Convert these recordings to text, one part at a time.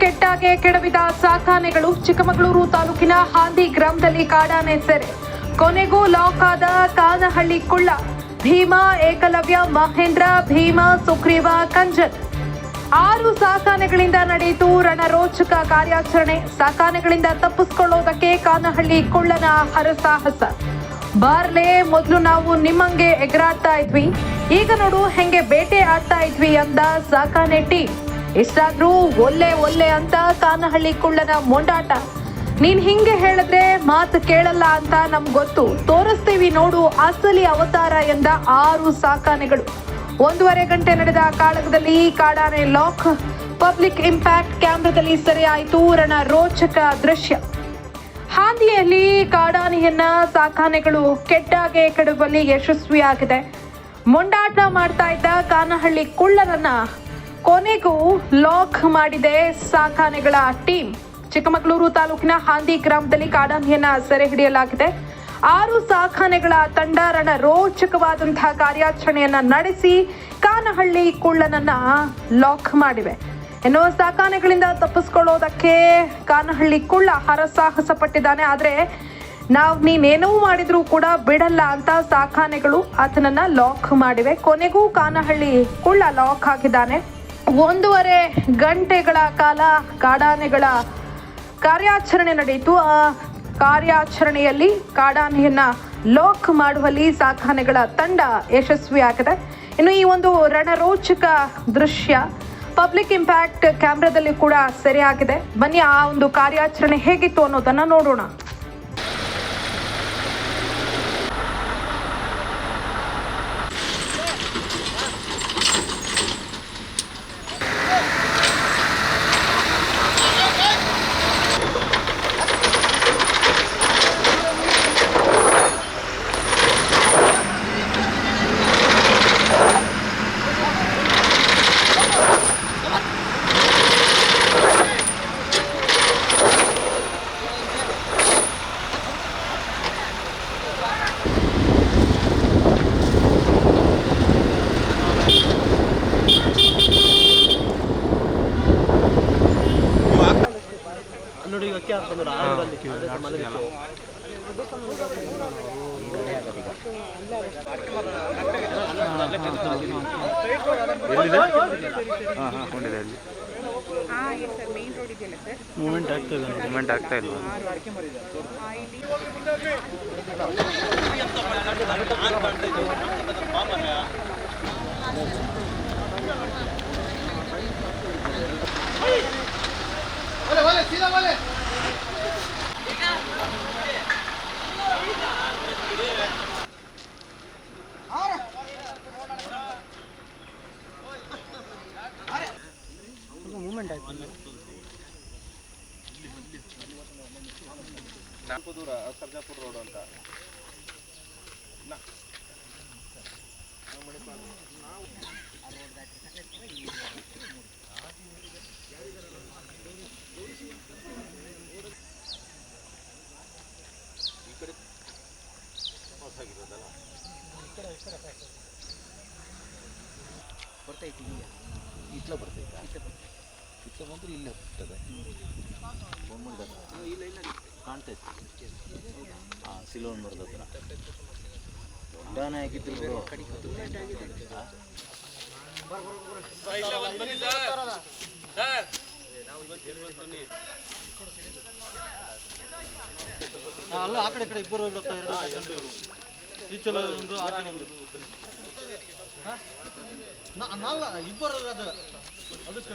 ಕೆಟ್ಟಾಗೆ ಕೆಡವಿದ ಸಾಕಾನೆಗಳು ಚಿಕ್ಕಮಗಳೂರು ತಾಲೂಕಿನ ಹಾಂದಿ ಗ್ರಾಮದಲ್ಲಿ ಕಾಡಾನೆ ಸೆರೆ. ಕೊನೆಗೂ ಲಾಕ್ ಆದ ಕಾನಹಳ್ಳಿ ಕುಳ್ಳ. ಭೀಮಾ, ಏಕಲವ್ಯ, ಮಹೇಂದ್ರ, ಭೀಮಾ, ಸುಗ್ರೀವ, ಕಂಜನ್. ಆರು ಸಾಕಾನೆಗಳಿಂದ ನಡೆಯಿತು ರಣರೋಚಕ ಕಾರ್ಯಾಚರಣೆ. ಸಾಕಾನೆಗಳಿಂದ ತಪ್ಪಿಸ್ಕೊಳ್ಳೋದಕ್ಕೆ ಕಾನಹಳ್ಳಿ ಕುಳ್ಳನ ಹರಸಾಹಸ. ಬಾರ್ಲೆ, ಮೊದಲು ನಾವು ನಿಮ್ಮಂಗೆ ಎಗರಾಡ್ತಾ ಇದ್ವಿ. ಈಗ ನೋಡು ಹೆಂಗೆ ಬೇಟೆ ಆಡ್ತಾ ಇದ್ವಿ ಅಂದ ಸಾಕಾನೆ ಟೀಮ್. ಇಷ್ಟಾದ್ರೂ ಒಲ್ಲೆ ಒಲ್ಲೆ ಅಂತ ಕಾನಹಳ್ಳಿ ಕುಳ್ಳನ ಮೊಂಡಾಟ. ನೀನ್ ಹಿಂಗೆ ಹೇಳಿದ್ರೆ ಮಾತು ಕೇಳಲ್ಲ ಅಂತ ನಮ್ಗೆ ಗೊತ್ತು. ತೋರಿಸ್ತೀವಿ ನೋಡು ಅಸಲಿ ಅವತಾರ ಎಂದ ಆರು ಸಾಕಾನೆಗಳು. ಒಂದೂವರೆ ಗಂಟೆ ನಡೆದ ಕಾಳಗದಲ್ಲಿ ಕಾಡಾನೆ ಲಾಕ್. ಪಬ್ಲಿಕ್ ಇಂಪ್ಯಾಕ್ಟ್ ಕ್ಯಾಮ್ರಾದಲ್ಲಿ ಸರಿಯಾಯಿತು ರಣ ರೋಚಕ ದೃಶ್ಯ. ಹಾದಿಯಲ್ಲಿ ಕಾಡಾನೆಯನ್ನ ಸಾಕಾನೆಗಳು ಕೆಟ್ಟಾಗೆ ಕೆಡುವಲ್ಲಿ ಯಶಸ್ವಿಯಾಗಿದೆ. ಮೊಂಡಾಟ ಮಾಡ್ತಾ ಇದ್ದ ಕಾನಹಳ್ಳಿ ಕುಳ್ಳನನ್ನ ಕೊನೆಗೂ ಲಾಕ್ ಮಾಡಿದೆ ಸಾಕಾನೆಗಳ ಟೀಮ್. ಚಿಕ್ಕಮಗಳೂರು ತಾಲೂಕಿನ ಹಾಂದಿ ಗ್ರಾಮದಲ್ಲಿ ಕಾಡಾನೆಯನ್ನ ಸೆರೆ ಹಿಡಿಯಲಾಗಿದೆ. ಆರು ಸಾಕಾನೆಗಳ ತಂಡ ರಣ ರೋಚಕವಾದಂತಹ ಕಾರ್ಯಾಚರಣೆಯನ್ನ ನಡೆಸಿ ಕಾನಹಳ್ಳಿ ಕುಳ್ಳನನ್ನ ಲಾಕ್ ಮಾಡಿವೆ. ಇನ್ನು ಸಾಕಾನೆಗಳಿಂದ ತಪ್ಪಿಸ್ಕೊಳ್ಳೋದಕ್ಕೆ ಕಾನಹಳ್ಳಿ ಕುಳ್ಳ ಹರಸಾಹಸ ಪಟ್ಟಿದ್ದಾನೆ ಆದ್ರೆ ನಾವು ನೀನೇನೂ ಮಾಡಿದ್ರೂ ಕೂಡ ಬಿಡಲ್ಲ ಅಂತ ಸಾಕಾನೆಗಳು ಆತನನ್ನ ಲಾಕ್ ಮಾಡಿವೆ. ಕೊನೆಗೂ ಕಾನಹಳ್ಳಿ ಕುಳ್ಳ ಲಾಕ್ ಆಗಿದ್ದಾನೆ. ಒಂದೂವರೆ ಗಂಟೆಗಳ ಕಾಲ ಕಾಡಾನೆಗಳ ಕಾರ್ಯಾಚರಣೆ ನಡೆಯಿತು. ಆ ಕಾರ್ಯಾಚರಣೆಯಲ್ಲಿ ಕಾಡಾನೆಯನ್ನ ಲಾಕ್ ಮಾಡುವಲ್ಲಿ ಸಾಕಾನೆಗಳ ತಂಡ ಯಶಸ್ವಿಯಾಗಿದೆ. ಇನ್ನು ಈ ಒಂದು ರಣರೋಚಕ ದೃಶ್ಯ ಪಬ್ಲಿಕ್ ಇಂಪ್ಯಾಕ್ಟ್ ಕ್ಯಾಮ್ರಾದಲ್ಲಿ ಕೂಡ ಸೆರೆಯಾಗಿದೆ. ಬನ್ನಿ ಆ ಒಂದು ಕಾರ್ಯಾಚರಣೆ ಹೇಗಿತ್ತು ಅನ್ನೋದನ್ನ ನೋಡೋಣ. ಹಾಂ ಹಾಂ ಕೊಂಡಿದೆ ಅಲ್ಲಿ. ಮೂಮೆಂಟ್ ಆಗ್ತಾ ಇದೆ ಮೂಮೆಂಟ್ ಆಗ್ತಾ ಇಲ್ವಾ ಮೂಮೆಂಟ್ ಬರ್ತೈತಿ ಹಾಂ, ಸಿಲೋನ್ ಮರದ ಹತ್ರ. ಹಾಕಿದ್ರು ಬ್ರೋ ಅಲ್ಲ, ಆ ಕಡೆ ಕಡೆ ಇಬ್ಬರು ಹೋಗ್ತಾ ಈ ಚಲೋ ಒಂದು ಆ ಇಬ್ಬರು ಅದು. ಅದಕ್ಕೆ.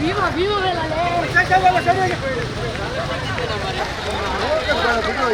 viva viva la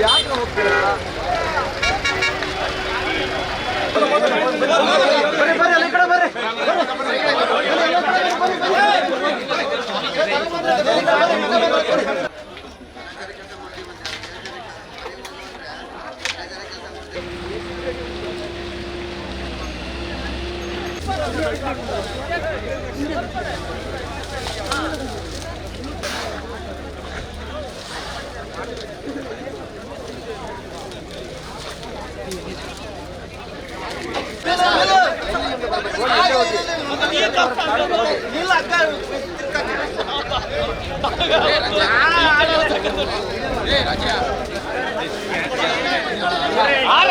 ಯಾಕೆ ಹೋಗ್ತೀರಾ ಬರ್ರಿ ಬರ್ರಿ ಅಲ್ಲಿ ಕಡೆ ಬರ್ರಿ ஆல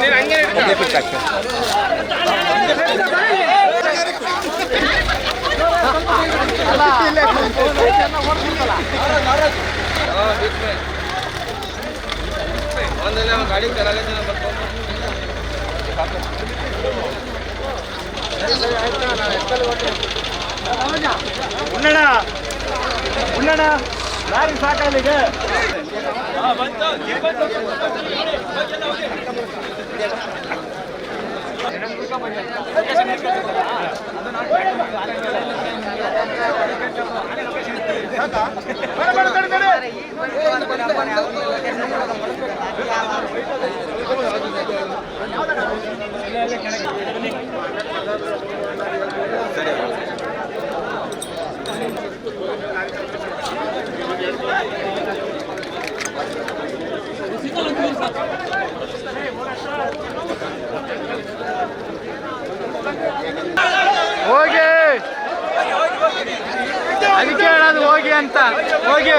నేను అంగే गाडी करायला ಉಣ್ಣಣ ಉಣ್ಣಣ ಲಾರಿ ಸಾಕಾಲಿಗೆ ಹೋಗಿ ಹೋಗಿ ಅಂತ. ಹೋಗಿ.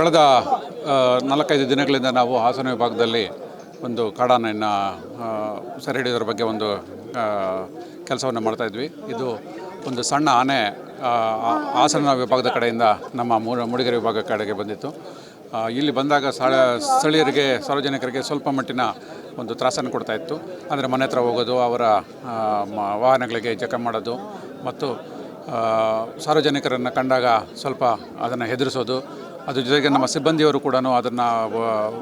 ಕಳೆದ ನಾಲ್ಕೈದು ದಿನಗಳಿಂದ ನಾವು ಹಾಸನ ವಿಭಾಗದಲ್ಲಿ ಒಂದು ಕಾಡಾನೆಯನ್ನು ಸೆರೆ ಹಿಡಿಯೋದ್ರ ಬಗ್ಗೆ ಒಂದು ಕೆಲಸವನ್ನು ಮಾಡ್ತಾಯಿದ್ವಿ ಇದು ಒಂದು ಸಣ್ಣ ಆನೆ ಹಾಸನ ವಿಭಾಗದ ಕಡೆಯಿಂದ ನಮ್ಮ ಮೂಡಿಗೆರೆ ವಿಭಾಗ ಕಡೆಗೆ ಬಂದಿತ್ತು. ಇಲ್ಲಿ ಬಂದಾಗ ಸ್ಥಳ ಸ್ಥಳೀಯರಿಗೆ, ಸಾರ್ವಜನಿಕರಿಗೆ ಸ್ವಲ್ಪ ಮಟ್ಟಿನ ಒಂದು ತ್ರಾಸನ್ನು ಕೊಡ್ತಾ ಇತ್ತು. ಅಂದರೆ ಮನೆ ಹತ್ರ ಹೋಗೋದು, ಅವರ ವಾಹನಗಳಿಗೆ ಜಕ ಮಾಡೋದು, ಮತ್ತು ಸಾರ್ವಜನಿಕರನ್ನು ಕಂಡಾಗ ಸ್ವಲ್ಪ ಅದನ್ನು ಹೆದರಿಸೋದು ಅದ್ರ ಜೊತೆಗೆ ನಮ್ಮ ಸಿಬ್ಬಂದಿಯವರು ಕೂಡ ಅದನ್ನು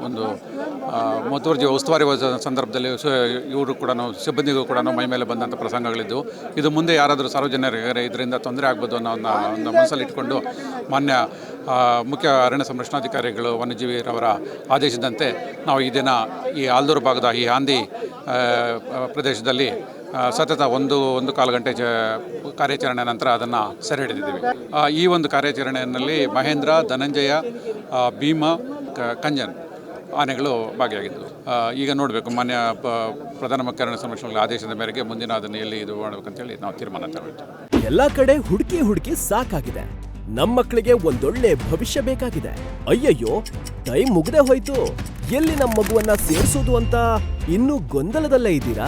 ಒಂದು ಮುತುವರ್ಜಿ ಉಸ್ತುವಾರಿ ಸಂದರ್ಭದಲ್ಲಿ ಇವರು ಕೂಡ ಸಿಬ್ಬಂದಿಗೂ ಕೂಡ ಮೈ ಮೇಲೆ ಬಂದಂಥ ಪ್ರಸಂಗಗಳಿದ್ದು. ಇದು ಮುಂದೆ ಯಾರಾದರೂ ಸಾರ್ವಜನಿಕರಿಗೆ ಇದರಿಂದ ತೊಂದರೆ ಆಗ್ಬೋದು ಅನ್ನೋ ಒಂದು ಮನಸ್ಸಲ್ಲಿ ಇಟ್ಕೊಂಡು ಮಾನ್ಯ ಮುಖ್ಯ ಅರಣ್ಯ ಸಂರಕ್ಷಣಾಧಿಕಾರಿಗಳು ವನ್ಯಜೀವಿರವರ ಆದೇಶದಂತೆ ನಾವು ಈ ದಿನ ಈ ಆಲ್ದೂರು ಭಾಗದ ಈ ಹಾಂದಿ ಪ್ರದೇಶದಲ್ಲಿ ಸತತ ಒಂದು ಒಂದು ಕಾಲು ಗಂಟೆ ಚ ಕಾರ್ಯಾಚರಣೆ ನಂತರ ಅದನ್ನು ಸೆರೆ ಹಿಡಿದಿದ್ದೀವಿ. ಈ ಒಂದು ಕಾರ್ಯಾಚರಣೆಯಲ್ಲಿ ಮಹೇಂದ್ರ, ಧನಂಜಯ ಭೀಮ ಕಂಜನ್ ಆನೆಗಳು ಭಾಗಿಯಾಗಿದ್ದವು. ಈಗ ನೋಡಬೇಕು, ಮಾನ್ಯ ಪ್ರಧಾನ ಮುಖ್ಯ ಸಂರಕ್ಷಣೆಗಳ ಆದೇಶದ ಮೇರೆಗೆ ಮುಂದಿನ ಅದನ್ನು ಎಲ್ಲಿ ಇದು ಮಾಡಬೇಕಂತೇಳಿ ನಾವು ತೀರ್ಮಾನ ತಗೊಳ್ತೀವಿ ಎಲ್ಲ ಕಡೆ ಹುಡುಕಿ ಹುಡುಕಿ ಸಾಕಾಗಿದೆ. ನಮ್ಮ ಮಕ್ಕಳಿಗೆ ಒಂದೊಳ್ಳೆ ಭವಿಷ್ಯ ಬೇಕಾಗಿದೆ. ಅಯ್ಯಯ್ಯೋ, ಟೈಮ್ ಮುಗ್ದೇ ಹೋಯ್ತು. ಎಲ್ಲಿ ನಮ್ಮ ಮಗುವನ್ನ ಸೇರಿಸೋದು ಅಂತ ಇನ್ನೂ ಗೊಂದಲದಲ್ಲೇ ಇದ್ದೀರಾ?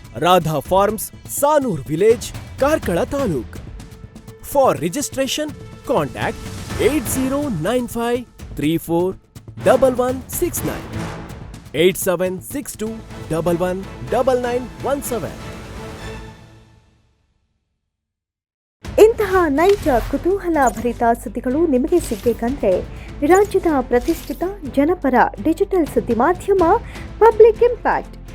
Radha farms Sanoor village Karkala taluk for registration contact at zero nine five three four double one six nine eight seven six two double one double nine one seven ಇಂತಹ ನೈಜ, ಕುತೂಹಲ ಭರಿತ ಸುದ್ದಿಗಳು ನಿಮಗೆ ಸಿಗಬೇಕಂದ್ರೆ ರಾಜ್ಯದ ಪ್ರತಿಷ್ಠಿತ ಜನಪರ ಡಿಜಿಟಲ್ ಸುದ್ದಿ ಮಾಧ್ಯಮ ಪಬ್ಲಿಕ್ ಇಂಪ್ಯಾಕ್ಟ್.